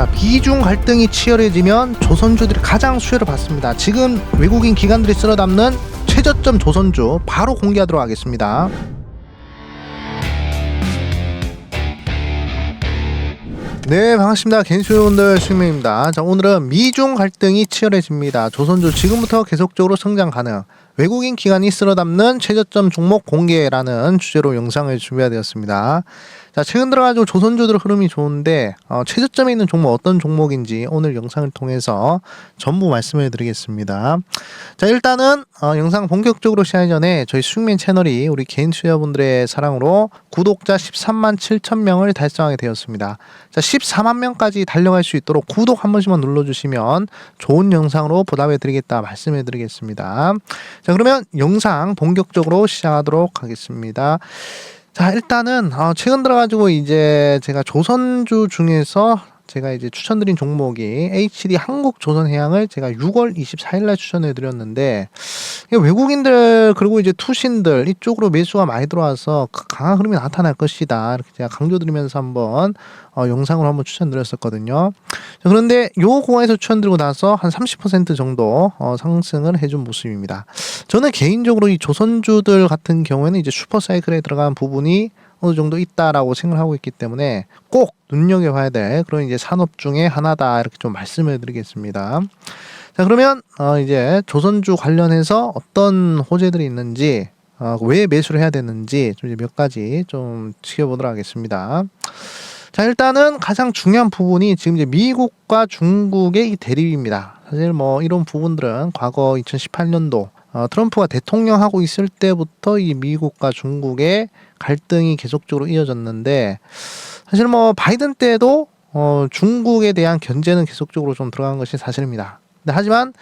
자, 비중 갈등이 치열해지면 조선주들이 가장 수혜를 받습니다. 지금 외국인 기관들이 쓸어 담는 최저점 조선주 바로 공개하도록 하겠습니다. 네 반갑습니다. 여러분들 수명입니다. 자 오늘은 미중 갈등이 치열해집니다. 조선주 지금부터 계속적으로 성장 가능. 외국인 기관이 쓸어 담는 최저점 종목 공개라는 주제로 영상을 준비하되었습니다 자 최근 들어가지고 조선주들 흐름이 좋은데 어, 최저점에 있는 종목 어떤 종목인지 오늘 영상을 통해서 전부 말씀을 드리겠습니다. 자 일단은 어, 영상 본격적으로 시작하기 전에 저희 숙민 채널이 우리 개인 수요분들의 사랑으로 구독자 13만 7천 명을 달성하게 되었습니다. 자 14만 명까지 달려갈 수 있도록 구독 한 번씩만 눌러주시면 좋은 영상으로 보답해 드리겠다 말씀해 드리겠습니다. 자 그러면 영상 본격적으로 시작하도록 하겠습니다 자 일단은 어, 최근 들어가지고 이제 제가 조선주 중에서 제가 이제 추천드린 종목이 HD 한국조선해양을 제가 6월 24일 날 추천해 드렸는데 외국인들 그리고 이제 투신들 이쪽으로 매수가 많이 들어와서 그 강한 흐름이 나타날 것이다 이렇게 제가 강조드리면서 한번 어, 영상으로 한번 추천드렸었거든요. 자, 그런데 요 공항에서 추천드리고 나서 한 30% 정도 어, 상승을 해준 모습입니다. 저는 개인적으로 이 조선주들 같은 경우에는 이제 슈퍼사이클에 들어간 부분이 어느 정도 있다라고 생각하고 있기 때문에 꼭 눈여겨봐야 될 그런 이제 산업 중에 하나다 이렇게 좀 말씀을 드리겠습니다. 자 그러면 어 이제 조선주 관련해서 어떤 호재들이 있는지 어, 왜 매수를 해야 되는지 좀 이제 몇 가지 좀 지켜보도록 하겠습니다. 자 일단은 가장 중요한 부분이 지금 이제 미국과 중국의 이 대립입니다. 사실 뭐 이런 부분들은 과거 2018년도 어, 트럼프가 대통령 하고 있을 때부터 이 미국과 중국의 갈등이 계속적으로 이어졌는데 사실 뭐 바이든 때도 어, 중국에 대한 견제는 계속적으로 좀 들어간 것이 사실입니다. 하지만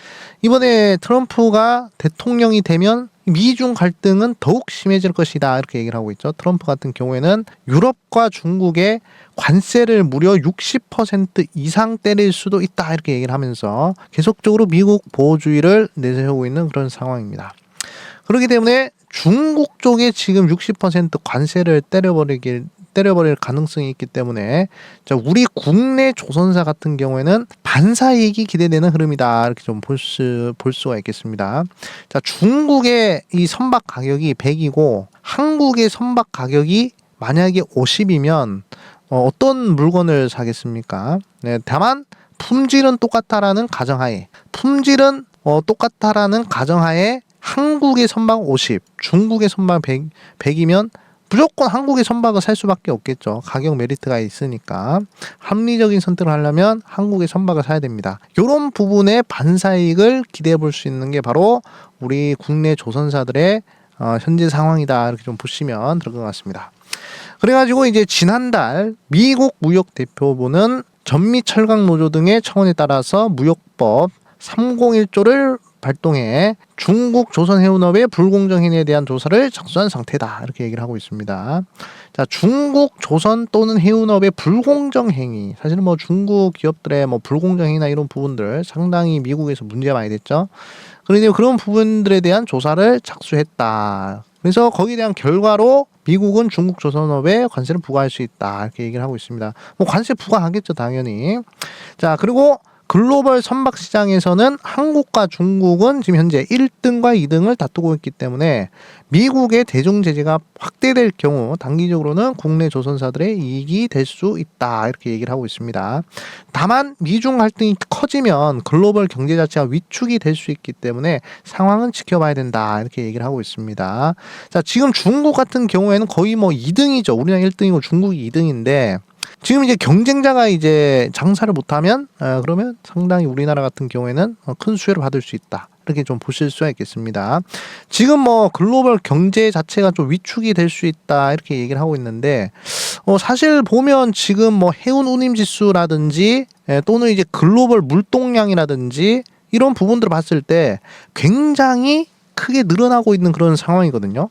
이번에 트럼프가 대통령이 되면 미중 갈등은 더욱 심해질 것이다 이렇게 얘기를 하고 있죠. 트럼프 같은 경우에는 유럽과 중국에 관세를 무려 60% 이상 때릴 수도 있다 이렇게 얘기를 하면서 계속적으로 미국 보호주의를 내세우고 있는 그런 상황입니다. 그렇기 때문에 중국 쪽에 지금 60% 관세를 때려버리길 때려버릴 가능성이 있기 때문에 자 우리 국내 조선사 같은 경우에는 반사이익이 기대되는 흐름이다 이렇게 좀 볼 수 볼 수가 있겠습니다. 자 중국의 이 선박 가격이 100이고 한국의 선박 가격이 만약에 50이면 어, 어떤 물건을 사겠습니까? 네, 다만 품질은 똑같다라는 가정하에 품질은 어, 똑같다라는 가정하에 한국의 선박 50, 중국의 선박 100, 100이면 무조건 한국의 선박을 살 수밖에 없겠죠. 가격 메리트가 있으니까 합리적인 선택을 하려면 한국의 선박을 사야 됩니다. 이런 부분의 반사이익을 기대해 볼 수 있는 게 바로 우리 국내 조선사들의 어, 현재 상황이다 이렇게 좀 보시면 될 것 같습니다. 그래가지고 이제 지난달 미국 무역 대표부는 전미 철강 노조 등의 청원에 따라서 무역법 301조를 발동해 중국 조선해운업의 불공정 행위에 대한 조사를 착수한 상태다 이렇게 얘기를 하고 있습니다. 자 중국 조선 또는 해운업의 불공정 행위 사실은 뭐 중국 기업들의 뭐 불공정 행위나 이런 부분들 상당히 미국에서 문제가 많이 됐죠. 그런데 그런 부분들에 대한 조사를 착수했다. 그래서 거기에 대한 결과로 미국은 중국 조선업에 관세를 부과할 수 있다 이렇게 얘기를 하고 있습니다. 뭐 관세 부과하겠죠 당연히. 자 그리고 글로벌 선박 시장에서는 한국과 중국은 지금 현재 1등과 2등을 다투고 있기 때문에 미국의 대중 제재가 확대될 경우 단기적으로는 국내 조선사들의 이익이 될 수 있다 이렇게 얘기를 하고 있습니다. 다만 미중 갈등이 커지면 글로벌 경제 자체가 위축이 될 수 있기 때문에 상황은 지켜봐야 된다 이렇게 얘기를 하고 있습니다. 자 지금 중국 같은 경우에는 거의 뭐 2등이죠. 우리나라 1등이고 중국이 2등인데 지금 이제 경쟁자가 이제 장사를 못하면 어, 그러면 상당히 우리나라 같은 경우에는 어, 큰 수혜를 받을 수 있다. 이렇게 좀 보실 수가 있겠습니다. 지금 뭐 글로벌 경제 자체가 좀 위축이 될 수 있다 이렇게 얘기를 하고 있는데 어 사실 보면 지금 뭐 해운 운임 지수라든지 예, 또는 이제 글로벌 물동량이라든지 이런 부분들을 봤을 때 굉장히 크게 늘어나고 있는 그런 상황이거든요.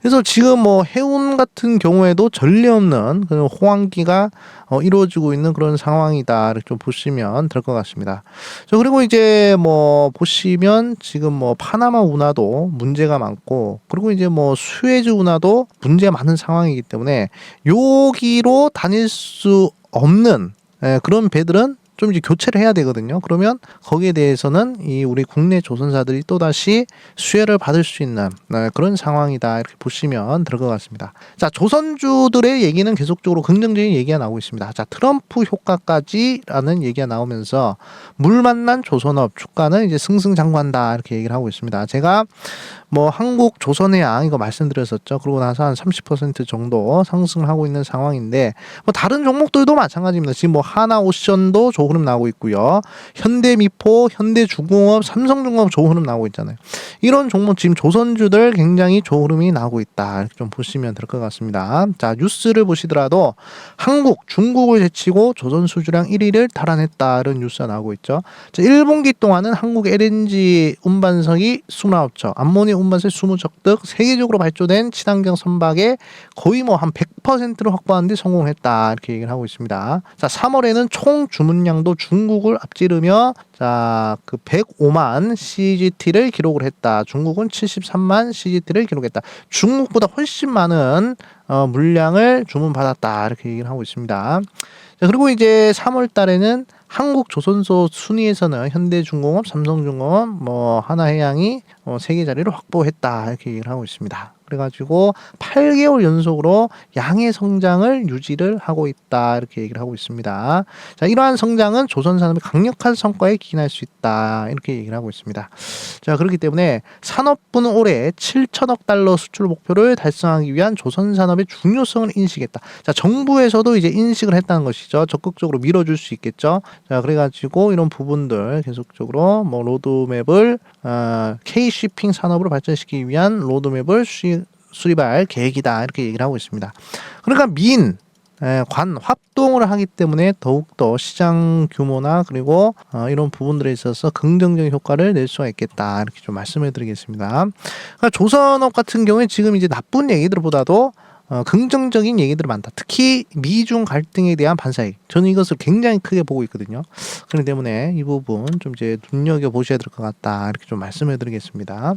그래서 지금 뭐 해운 같은 경우에도 전례 없는 그런 호황기가 어, 이루어지고 있는 그런 상황이다. 이렇게 좀 보시면 될 것 같습니다. 자, 그리고 이제 뭐 보시면 지금 뭐 파나마 운하도 문제가 많고 그리고 이제 뭐 수에즈 운하도 문제가 많은 상황이기 때문에 여기로 다닐 수 없는 예, 그런 배들은 좀 이제 교체를 해야 되거든요. 그러면 거기에 대해서는 이 우리 국내 조선사들이 또 다시 수혜를 받을 수 있는 네, 그런 상황이다 이렇게 보시면 될 것 같습니다. 자 조선주들의 얘기는 계속적으로 긍정적인 얘기가 나오고 있습니다. 자 트럼프 효과까지라는 얘기가 나오면서 물 만난 조선업 주가는 이제 승승장구한다 이렇게 얘기를 하고 있습니다. 제가 뭐 한국 조선해양 이거 말씀드렸었죠. 그러고 나서 한 30% 정도 상승을 하고 있는 상황인데 뭐 다른 종목들도 마찬가지입니다. 지금 뭐 하나 오션도 좋은 흐름 나오고 있고요. 현대미포, 현대중공업, 삼성중공업 좋은 흐름 나오고 있잖아요. 이런 종목 지금 조선주들 굉장히 좋은 흐름이 나오고 있다. 이렇게 좀 보시면 될 것 같습니다. 자 뉴스를 보시더라도 한국, 중국을 제치고 조선 수주량 1위를 달아냈다 이런 뉴스가 나오고 있죠. 자 1분기 동안은 한국 LNG 운반석이 29척, 암모니 운반석 20척 등 세계적으로 발주된 친환경 선박에 거의 뭐 한 100%를 확보하는데 성공했다 이렇게 얘기를 하고 있습니다. 자 3월에는 총 주문량 도 중국을 앞지르며 자 그 105만 CGT를 기록을 했다. 중국은 73만 CGT를 기록했다. 중국보다 훨씬 많은 어, 물량을 주문받았다 이렇게 얘기를 하고 있습니다. 자, 그리고 이제 3월 달에는 한국 조선소 순위에서는 현대중공업, 삼성중공업, 뭐 하나해양이 어, 세계 자리를 확보했다 이렇게 얘기를 하고 있습니다. 그래가지고 8개월 연속으로 양의 성장을 유지를 하고 있다 이렇게 얘기를 하고 있습니다. 자 이러한 성장은 조선 산업의 강력한 성과에 기인할 수 있다 이렇게 얘기를 하고 있습니다. 자 그렇기 때문에 산업부는 올해 7천억 달러 수출 목표를 달성하기 위한 조선 산업의 중요성을 인식했다. 자 정부에서도 이제 인식을 했다는 것이죠. 적극적으로 밀어줄 수 있겠죠. 자 그래가지고 이런 부분들 계속적으로 뭐 로드맵을 어, K 쇼핑 산업으로 발전시키기 위한 로드맵을 수립, 수립할 계획이다 이렇게 얘기를 하고 있습니다. 그러니까 민 예, 관 합동을 하기 때문에 더욱더 시장 규모나 그리고 어, 이런 부분들에 있어서 긍정적인 효과를 낼 수가 있겠다 이렇게 좀 말씀을 드리겠습니다. 그러니까 조선업 같은 경우에 지금 이제 나쁜 얘기들보다도 어, 긍정적인 얘기들이 많다. 특히 미중 갈등에 대한 반사익. 저는 이것을 굉장히 크게 보고 있거든요. 그렇기 때문에 이 부분 좀 이제 눈여겨 보셔야 될 것 같다. 이렇게 좀 말씀을 드리겠습니다.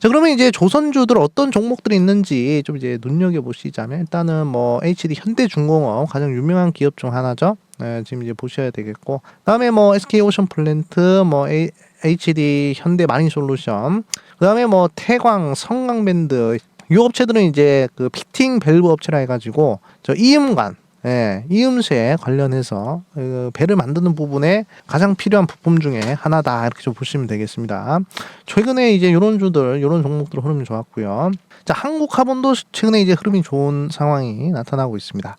자, 그러면 이제 조선주들 어떤 종목들이 있는지 좀 이제 눈여겨 보시자면 일단은 뭐 HD 현대중공업 가장 유명한 기업 중 하나죠. 네, 지금 이제 보셔야 되겠고 그다음에 뭐 SK 오션 플랜트 뭐 A, HD 현대 마린 솔루션 그다음에 뭐 태광 성강밴드 이 업체들은 이제 그 피팅 밸브 업체라 해가지고 저 이음관 예, 이음새 관련해서 그 배를 만드는 부분에 가장 필요한 부품 중에 하나다 이렇게 좀 보시면 되겠습니다. 최근에 이제 이런 주들, 이런 종목들 흐름이 좋았고요. 자, 한국 카본도 최근에 이제 흐름이 좋은 상황이 나타나고 있습니다.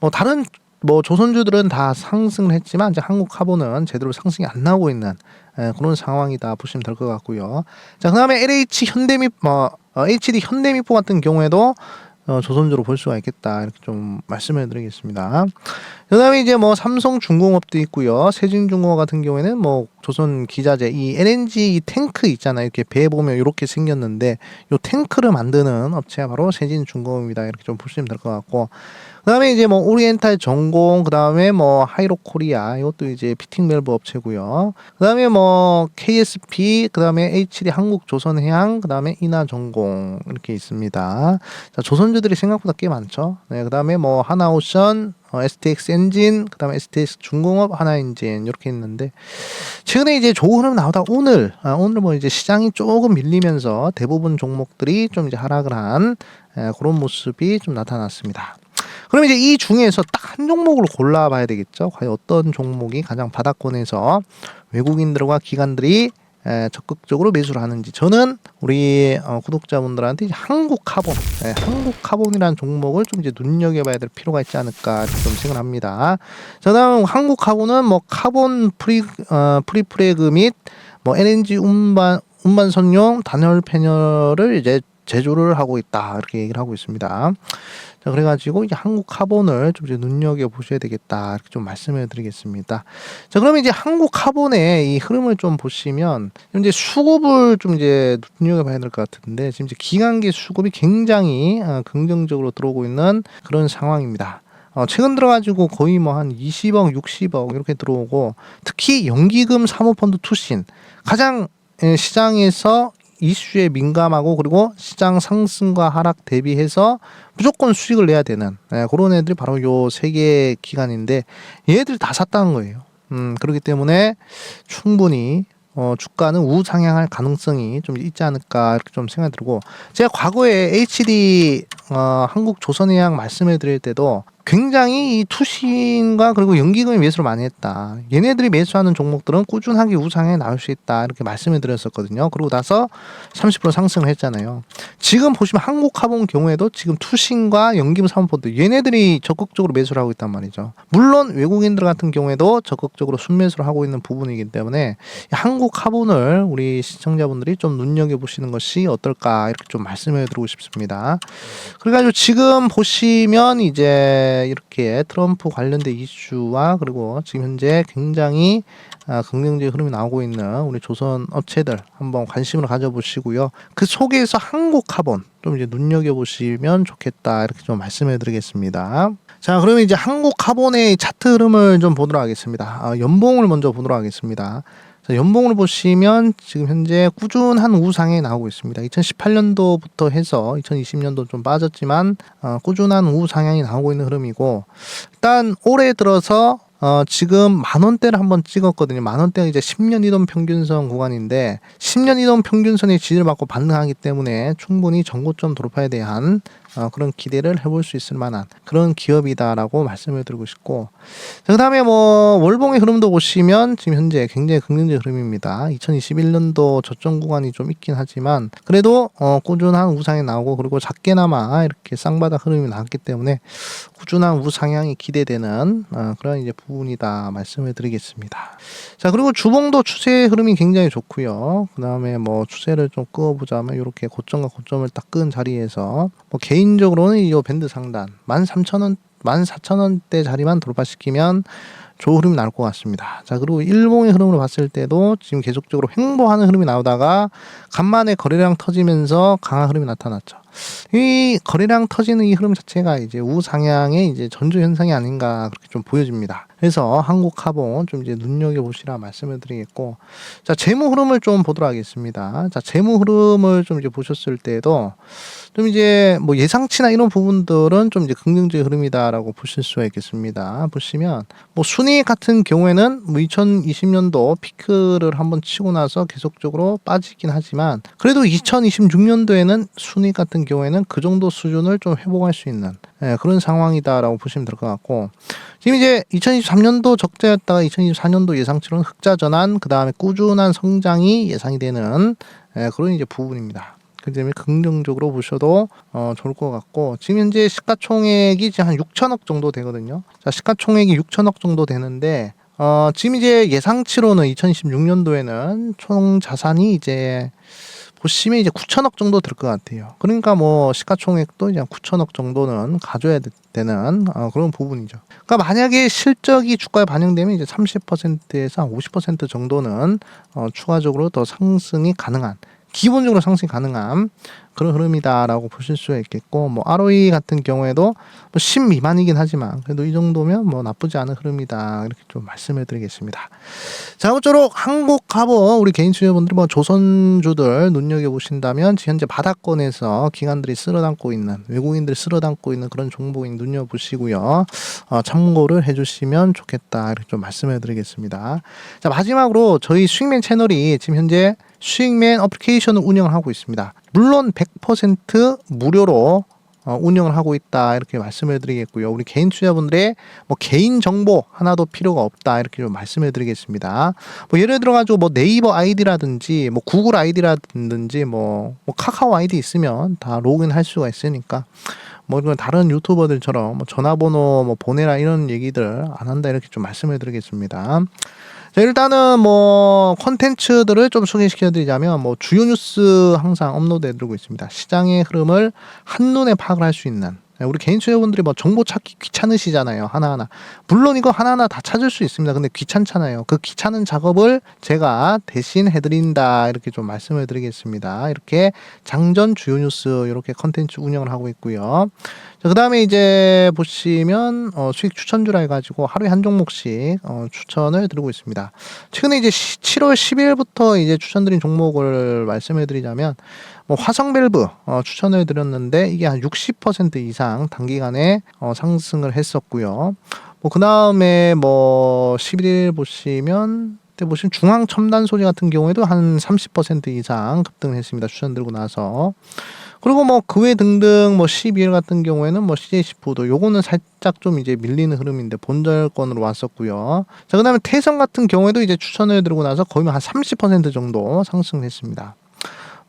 뭐 다른 뭐 조선주들은 다 상승을 했지만 이제 한국 카본은 제대로 상승이 안 나오고 있는 예, 그런 상황이다 보시면 될 것 같고요. 자, 그다음에 LH 현대미 뭐 어, HD 현대미포 같은 경우에도 어, 조선주로 볼 수가 있겠다 이렇게 좀 말씀을 드리겠습니다. 그다음에 이제 뭐 삼성 중공업도 있고요. 세진중공업 같은 경우에는 뭐 조선 기자재 이 LNG 이 탱크 있잖아요. 이렇게 배 보면 이렇게 생겼는데 요 탱크를 만드는 업체가 바로 세진중공업입니다. 이렇게 좀 보시면 될 것 같고 그다음에 이제 뭐 오리엔탈 전공 그다음에 뭐 하이로코리아 이것도 이제 피팅 밸브 업체고요. 그다음에 뭐 KSP 그다음에 HD 한국조선해양 그다음에 인하전공 이렇게 있습니다. 자, 조선주들이 생각보다 꽤 많죠. 네, 그다음에 뭐 하나오션 어, STX 엔진, 그다음에 STX 중공업 하나 엔진 이렇게 있는데 최근에 이제 좋은 흐름 나오다 오늘 아, 오늘 뭐 이제 시장이 조금 밀리면서 대부분 종목들이 좀 이제 하락을 한 에, 그런 모습이 좀 나타났습니다. 그럼 이제 이 중에서 딱 한 종목을 골라봐야 되겠죠. 과연 어떤 종목이 가장 바닥권에서 외국인들과 기관들이 에, 적극적으로 매수를 하는지 저는 우리 어, 구독자분들한테 한국 카본, 에, 한국 카본이라는 종목을 좀 이제 눈여겨봐야 될 필요가 있지 않을까 좀 생각합니다. 자, 다음 한국 카본은 뭐 카본 프리 어, 프리프레그 및 뭐 LNG 운반 운반선용 단열 패널을 이제 제조를 하고 있다 이렇게 얘기를 하고 있습니다. 자 그래가지고 이제 한국 카본을 좀 이제 눈여겨 보셔야 되겠다 이렇게 좀 말씀을 드리겠습니다. 자 그러면 이제 한국 카본의 이 흐름을 좀 보시면 이제 수급을 좀 이제 눈여겨 봐야 될 것 같은데 지금 이제 기관계 수급이 굉장히 어, 긍정적으로 들어오고 있는 그런 상황입니다. 어, 최근 들어가지고 거의 뭐 한 20억, 60억 이렇게 들어오고 특히 연기금 사모펀드 투신 가장 예, 시장에서 이슈에 민감하고 그리고 시장 상승과 하락 대비해서 무조건 수익을 내야 되는 예, 그런 애들이 바로 요 세개 기관인데 얘들이 다 샀다는 거예요. 음, 그렇기 때문에 충분히 어, 주가는 우상향할 가능성이 좀 있지 않을까 이렇게 좀 생각이 들고 제가 과거에 HD 어, 한국 조선해양 말씀해 드릴 때도 굉장히 이 투신과 그리고 연기금이 매수를 많이 했다. 얘네들이 매수하는 종목들은 꾸준하게 우상향에 나올 수 있다. 이렇게 말씀을 드렸었거든요. 그러고 나서 30% 상승을 했잖아요. 지금 보시면 한국화본 경우에도 지금 투신과 연기금 사모펀드 얘네들이 적극적으로 매수를 하고 있단 말이죠. 물론 외국인들 같은 경우에도 적극적으로 순매수를 하고 있는 부분이기 때문에 이 한국화본을 우리 시청자분들이 좀 눈여겨 보시는 것이 어떨까 이렇게 좀 말씀을 드리고 싶습니다. 그래가지고 지금 보시면 이제 이렇게 트럼프 관련된 이슈와 그리고 지금 현재 굉장히 아, 긍정적인 흐름이 나오고 있는 우리 조선 업체들 한번 관심을 가져보시고요. 그 속에서 한국 카본 좀 이제 눈여겨 보시면 좋겠다 이렇게 좀 말씀해 드리겠습니다. 자, 그러면 이제 한국 카본의 차트 흐름을 좀 보도록 하겠습니다. 아, 연봉을 먼저 보도록 하겠습니다. 자, 연봉을 보시면 지금 현재 꾸준한 우상에 나오고 있습니다. 2018년도부터 해서 2020년도 좀 빠졌지만 어, 꾸준한 우상향이 나오고 있는 흐름이고 일단 올해 들어서 어, 지금 만 원대를 한번 찍었거든요. 만 원대가 이제 10년 이동 평균선 구간인데 10년 이동 평균선의 지지를 받고 반등하기 때문에 충분히 전고점 돌파에 대한 어, 그런 기대를 해볼 수 있을 만한 그런 기업이다라고 말씀을 드리고 싶고 그 다음에 뭐 월봉의 흐름도 보시면 지금 현재 굉장히 긍정적 흐름입니다. 2021년도 저점 구간이 좀 있긴 하지만 그래도 어, 꾸준한 우상이 나오고 그리고 작게나마 이렇게 쌍바닥 흐름이 나왔기 때문에 꾸준한 우상향이 기대되는 어, 그런 이제 부분이다 말씀을 드리겠습니다. 자 그리고 주봉도 추세 흐름이 굉장히 좋고요. 그 다음에 뭐 추세를 좀 끄어보자면 이렇게 고점과 고점을 딱 끈 자리에서 뭐 개인 적으로는 이 밴드 상단 13,000원 14,000원대 자리만 돌파시키면 좋은 흐름이 나올 것 같습니다. 자, 그리고 일봉의 흐름으로 봤을 때도 지금 계속적으로 횡보하는 흐름이 나오다가 간만에 거래량 터지면서 강한 흐름이 나타났죠. 이 거래량 터지는 이 흐름 자체가 이제 우상향의 이제 전조 현상이 아닌가 그렇게 좀 보여집니다. 그래서 한국 카본 좀 이제 눈여겨 보시라 말씀을 드리겠고, 자 재무 흐름을 좀 보도록 하겠습니다. 자 재무 흐름을 좀 이제 보셨을 때도 좀 이제 뭐 예상치나 이런 부분들은 좀 이제 긍정적인 흐름이다라고 보실 수가 있겠습니다. 보시면 뭐 순위 같은 경우에는 뭐 2020년도 피크를 한번 치고 나서 계속적으로 빠지긴 하지만 그래도 2026년도에는 순위 같은 경우에는 그 정도 수준을 좀 회복할 수 있는 예, 그런 상황이다라고 보시면 될 것 같고 지금 이제 2023년도 적자였다가 2024년도 예상치로는 흑자 전환 그 다음에 꾸준한 성장이 예상이 되는 예, 그런 이제 부분입니다. 그 때문에 긍정적으로 보셔도 어, 좋을 것 같고 지금 현재 시가총액이 이제 한 6천억 정도 되거든요. 자 시가총액이 6천억 정도 되는데 어, 지금 이제 예상치로는 2026년도에는 총 자산이 이제 보시면 이제 9천억 정도 될것 같아요. 그러니까 뭐 시가총액도 이제 9천억 정도는 가져야 되- 되는 어, 그런 부분이죠. 그러니까 만약에 실적이 주가에 반영되면 이제 30%에서 한 50% 정도는 어, 추가적으로 더 상승이 가능한 기본적으로 상승이 가능한 그런 흐름이다라고 보실 수가 있겠고 뭐 ROE 같은 경우에도 뭐10 미만이긴 하지만 그래도 이 정도면 뭐 나쁘지 않은 흐름이다 이렇게 좀 말씀을 드리겠습니다. 자, 아무쪼록 한국 가보 우리 개인 수요분들이 뭐 조선주들 눈여겨 보신다면 현재 바닥권에서 기관들이 쓸어담고 있는 외국인들이 쓸어담고 있는 그런 종목인 눈여 보시고요. 어, 참고를 해주시면 좋겠다 이렇게 좀 말씀을 드리겠습니다. 자 마지막으로 저희 수익맨 채널이 지금 현재 수익맨 어플리케이션을 운영을 하고 있습니다. 물론 100% 무료로 어, 운영을 하고 있다 이렇게 말씀을 드리겠고요. 우리 개인 투자분들의 뭐 개인 정보 하나도 필요가 없다 이렇게 좀 말씀을 드리겠습니다. 뭐 예를 들어 가지고 뭐 네이버 아이디라든지 뭐 구글 아이디라든지 뭐, 뭐 카카오 아이디 있으면 다 로그인 할 수가 있으니까 뭐 이런 다른 유튜버들처럼 뭐 전화번호 뭐 보내라 이런 얘기들 안 한다 이렇게 좀 말씀을 드리겠습니다. 자, 일단은 뭐 콘텐츠들을 좀 소개시켜 드리자면 뭐 주요 뉴스 항상 업로드해 드리고 있습니다. 시장의 흐름을 한눈에 파악을 할 수 있는 네, 우리 개인 투자분들이 뭐 정보 찾기 귀찮으시잖아요. 하나하나. 물론 이거 하나하나 다 찾을 수 있습니다. 근데 귀찮잖아요. 그 귀찮은 작업을 제가 대신 해드린다. 이렇게 좀 말씀을 드리겠습니다. 이렇게 장전 주요 뉴스 이렇게 컨텐츠 운영을 하고 있고요. 자, 그 다음에 이제 보시면 어, 수익 추천주라 해가지고 하루에 한 종목씩 어, 추천을 드리고 있습니다. 최근에 이제 시- 7월 10일부터 이제 추천드린 종목을 말씀해 드리자면 뭐 화성 밸브 어, 추천을 드렸는데 이게 한 60% 이상 단기간에 어, 상승을 했었고요. 뭐 그 다음에 뭐 11일 보시면 그때 보시면 중앙 첨단 소리 같은 경우에도 한 30% 이상 급등을 했습니다. 추천 들고 나서. 그리고 뭐 그 외 등등 뭐 12일 같은 경우에는 뭐 CJ10도 요거는 살짝 좀 이제 밀리는 흐름인데 본절권으로 왔었고요. 자, 그다음에 태성 같은 경우에도 이제 추천을 들고 나서 거의 한 30% 정도 상승했습니다.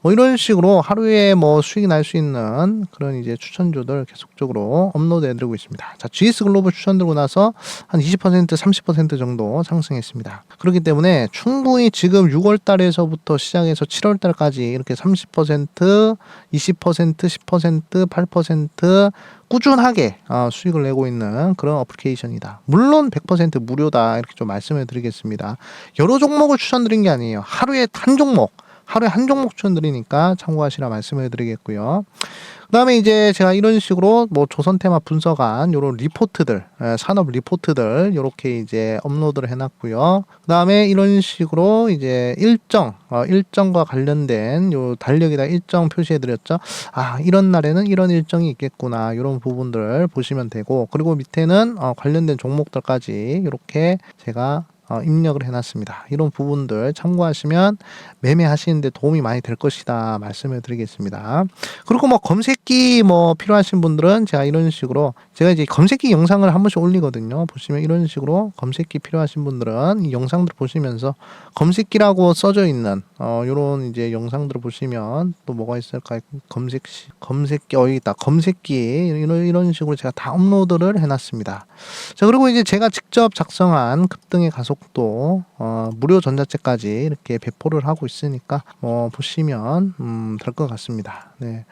뭐 이런 식으로 하루에 뭐 수익이 날 수 있는 그런 이제 추천주들 계속적으로 업로드 해드리고 있습니다. 자, GS 글로벌 추천 들고 나서 한 20% 30% 정도 상승했습니다. 그렇기 때문에 충분히 지금 6월 달에서부터 시작해서 7월 달까지 이렇게 30% 20% 10% 8% 꾸준하게 어, 수익을 내고 있는 그런 어플리케이션이다. 물론 100% 무료다. 이렇게 좀 말씀을 드리겠습니다. 여러 종목을 추천드린 게 아니에요. 하루에 한 종목 하루에 한 종목 추천드리니까 참고하시라 말씀을 드리겠고요. 그다음에 이제 제가 이런 식으로 뭐 조선 테마 분석한 요런 리포트들, 에, 산업 리포트들 요렇게 이제 업로드를 해놨고요. 그다음에 이런 식으로 이제 일정, 어, 일정과 관련된 요 달력에다 일정 표시해드렸죠. 아 이런 날에는 이런 일정이 있겠구나 이런 부분들을 보시면 되고 그리고 밑에는 어, 관련된 종목들까지 이렇게 제가 어, 입력을 해놨습니다. 이런 부분들 참고하시면 매매하시는데 도움이 많이 될 것이다 말씀을 드리겠습니다. 그리고 뭐 검색기 뭐 필요하신 분들은 제가 이런 식으로 제가 이제 검색기 영상을 한 번씩 올리거든요. 보시면 이런 식으로 검색기 필요하신 분들은 이 영상들 보시면서 검색기라고 써져 있는 어 요런 이제 영상들을 보시면 또 뭐가 있을까요? 검색시 검색기 어 있다. 검색기 이런 이런 식으로 제가 다 업로드를 해 놨습니다. 자 그리고 이제 제가 직접 작성한 급등의 가속도 어, 무료 전자책까지 이렇게 배포를 하고 있으니까 뭐 보시면 음, 될 것 같습니다. 네.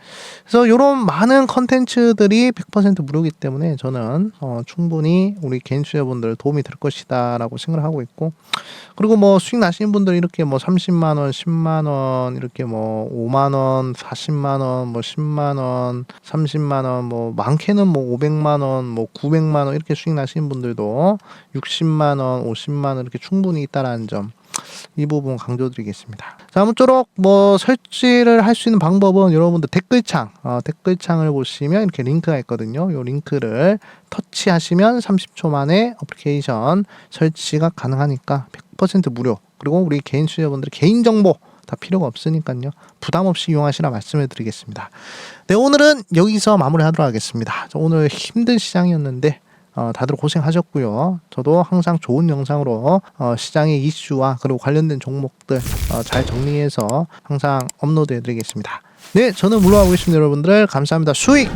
그래서 이런 많은 컨텐츠들이 100% 무료이기 때문에 저는 어, 충분히 우리 개인 투자분들 도움이 될 것이다라고 생각을 하고 있고 그리고 뭐 수익 나시는 분들 이렇게 뭐 30만 원, 10만 원, 이렇게 뭐 5만 원, 40만 원, 뭐 10만 원, 30만 원, 뭐 많게는 뭐 500만 원, 뭐 900만 원 이렇게 수익 나시는 분들도 60만 원, 50만 원 이렇게 충분히 있다라는 점. 이 부분 강조드리겠습니다. 자, 아무쪼록 뭐 설치를 할 수 있는 방법은 여러분들 댓글창, 어, 댓글창을 보시면 이렇게 링크가 있거든요. 이 링크를 터치하시면 30초 만에 어플리케이션 설치가 가능하니까 100% 무료. 그리고 우리 개인 수요분들 개인 정보 다 필요가 없으니까요. 부담 없이 이용하시라 말씀을 드리겠습니다. 네, 오늘은 여기서 마무리하도록 하겠습니다. 자, 오늘 힘든 시장이었는데 어, 다들 고생하셨고요. 저도 항상 좋은 영상으로 어, 시장의 이슈와 그리고 관련된 종목들 어, 잘 정리해서 항상 업로드 해드리겠습니다. 네, 저는 물러가고 있습니다, 여러분들. 감사합니다. 수익